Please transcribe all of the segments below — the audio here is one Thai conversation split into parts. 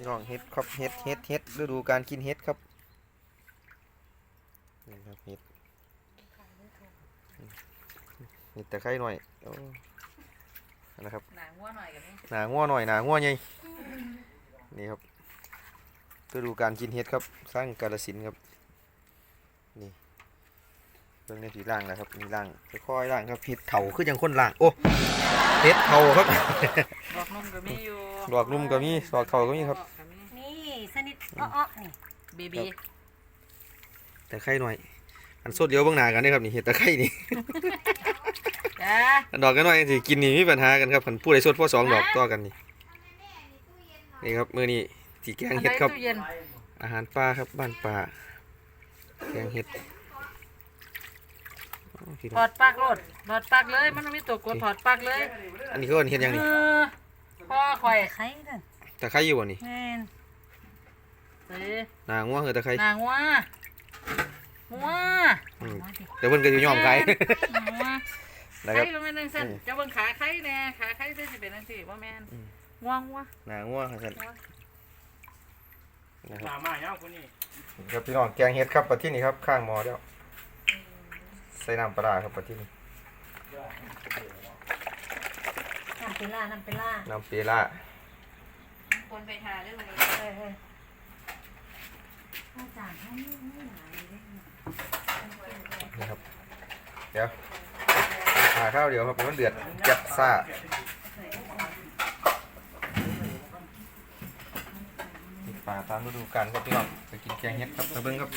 พี่น้องเฮ็ดครับเฮ็ดเฮ็ดเฮ็ดฤดูการกินเฮ็ดครับนี่ครับเฮ็ดเฮ็ดตะไคร้หน่อยโอ้นะครับหนังวัวหน่อยกับนี่หนางัวหน่อยหนางัวใหญ่นี่ครับฤดูการกินเฮ็ดครับ สร้างกาลสินธุ์ครับนี่ เรื่องในสีล่างนะครับมีล่างค่อยๆล่างครับเฮ็ดเถาคือจังคนล่างโอ้เฮ็ดเถาครับดอกนมก็มีอยู่ดอกนุ่มก็มีดอกเถาก็มีครับก็มีนี่สนิทอ้อๆนี่บีบีตะไคร้หน่อย อันสดเดียวเบางหนากันเด้อครับนี่เห็ดตะไคร้นี่จ้าอันดอกกันหน่อยสิกินนี่มีปัญหากันครับผันผู้ใดสดพอสองดอกต่อกันนี่นี่ครับมื้อนี้สีแกงเห็ดครับตู้เย็นอาหารปลาครับบ้านปลาแกงเห็ดอ๋อพี่น้ ถอองดปลักโลดถอดปลักเลย มันไม่มีตัวกดถอดปลักเลยอันนี้เขาเอิ้นเห็ดหยังนี่เออพ่อข่อยไข่นั่นตะไคร้อยู่บ่นี่แม่นเอ้ยหนางัวคือตะไคร้นางวัววัวอืมมาดิเดี๋ยวเพิ่นก็สิยอมขายนางวัวนะคไข่รับก็ไม่นึงสั้นอืม จะเบิ่งขาไข่แน่ขาไข่ได้สิเป็นจังซี่บ่แม่นอืมง่วงวัวหนางัวครับท่านงัวนะครับมามาเนาะคนนี้ ครับพี่น้องแกงเห็ดครับปัดที่นี่ครับข้างหม้อแล้วใส่น้ำปลาร้าครับปัดที่นี่น้ำเปล่าน้ำเปล่าน้ำเปล่าคนไปหาเรื่องนี้เออเออข้าวจานให้ไม่ไม่หลายเลยนะครับเดี๋ยวหาข้าวเดี๋ยวครับมันเดือดจัดซ่าปลาตามฤดูกาลครับพี่น้องไปกินแกงเห็ดครับมาเบิ้งครับ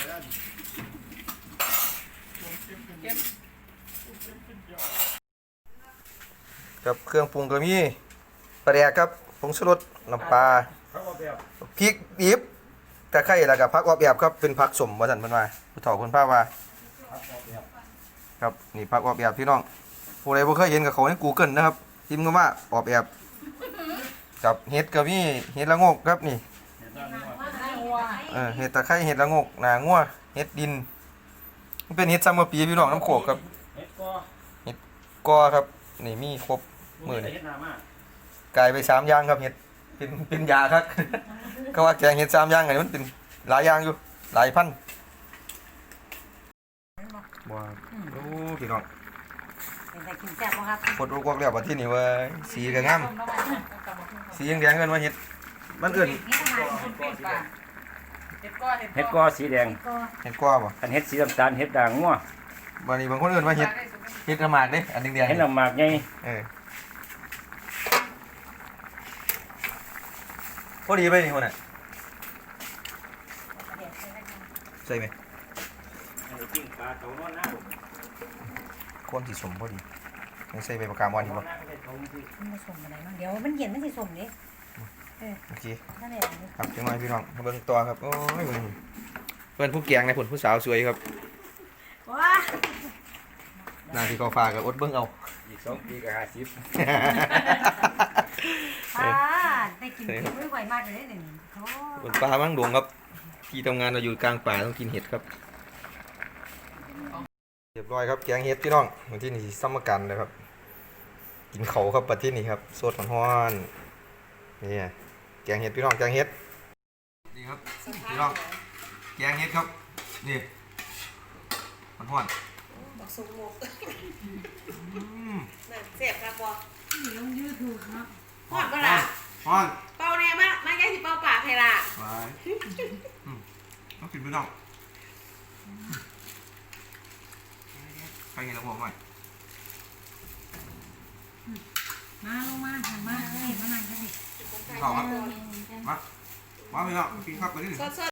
กับเครื่องปรุงก็มีปลาแดกครับผงชูรสน้ำปลาเขาเอาแบบพริกดิบตะไคร้แล้วก็ผักออบแอบครับเป็นผักสมว่าซั่นเพิ่นว่าผู้เฒ่าเพิ่นพาว่าครับนี่ผักออบแอบพี่น้องผู้ใดบ่เคยเห็นกับเขาใน Google นะครับพิมพ์คำว่าออบแอบกับเห็ดก็มีเห็ดละงกครับนี่เออเห็ดตะไคร้เห็ดละงกหนางัวเห็ดดินมันเป็นเห็ดซัมเมอร์ปีพี่น้องน้ำโขกครับเฮ็ดก็ก็ครับนี่มีครบ มื้อนี่เฮ็ดหน้ามากลายไปสามอย่างครับเห็ดเป็นเป็นยาครับก็ว่าแกงเห็ดสามอย่างไงมันเป็นหลายอย่างอยู่ หลายพันว้าวโอ้พี่น้องเป็นแต่กินแซ่บบ่ครับปวดอกวกแล้วบัดที่นี่เว้ยสีก็งามสีแดงๆเอิ้นว่าเห็ดมันเอิ้นนี่ทำไมเห็ดก้อเห็ดเฮ็ดก้ก็อสีแดงก็เห็ดกว่าบ่อันเฮ็ดสีน้ำตาลเฮ็ดด่างงัวบัดนี้บางคนเอิ้นว่าเห็ดเห็ดกระหมากเด้อันแดงๆเฮ็ดนี่น้ำหมากใหญ่เออ พอดีไปนี่คนน่ะใส่ไหมปิ้งปลาเต่านอนหน้าคนสิสมพอดียังใส่ใบประกามวันอีกบ่มันผสมอะไรบ้างเดี๋ยวมันเย็นมันสิสมดิโอเคนั่นแหละครับจังหน่อยพี่น้องมาเบิ่งตัวครับโอ้ยเบิ่งเพื่อนผู้แกงในผลผู้สาวสวยครับว้าหนาที่เขาฝากกับอดเบิ่งเอาอีกสองปีก็ห้าสิบป้าได้ กินเผ็ดไม่ไหวมากเลยหนึ่งโอ้บนป่ามั่งดงครับ ที่ทำงานเราอยู่กลางป่าต้องกินเห็ดครับเรียบร้อยครับแกงเห็ดพี่น้องวันที่นี่ซ้ำมากันเลยครับ กินเขาครับปัดที่นี่ครับสดฮ้อนๆนี่แกงเห็ดพี่น้องแกงเห็ดนี่ครับพี่น้องแกงเห็ดครับนี่มันฮ้อนบักสุกโมกอืมน่ะเสียบครับบ่ลงยูทูบเนาะฮอดบ่ล่ะ ฮ้อนเป่าแน่มามาแย่สิเป่าปากให้ล่ะไปอืมต้องกินพี่น้องใครเห็นแล้วบอกหน่อยมาลงมาหันมาเห็นมานั่งกันดิ เข้าครับมามาพี่น้องกินครับไปดิสด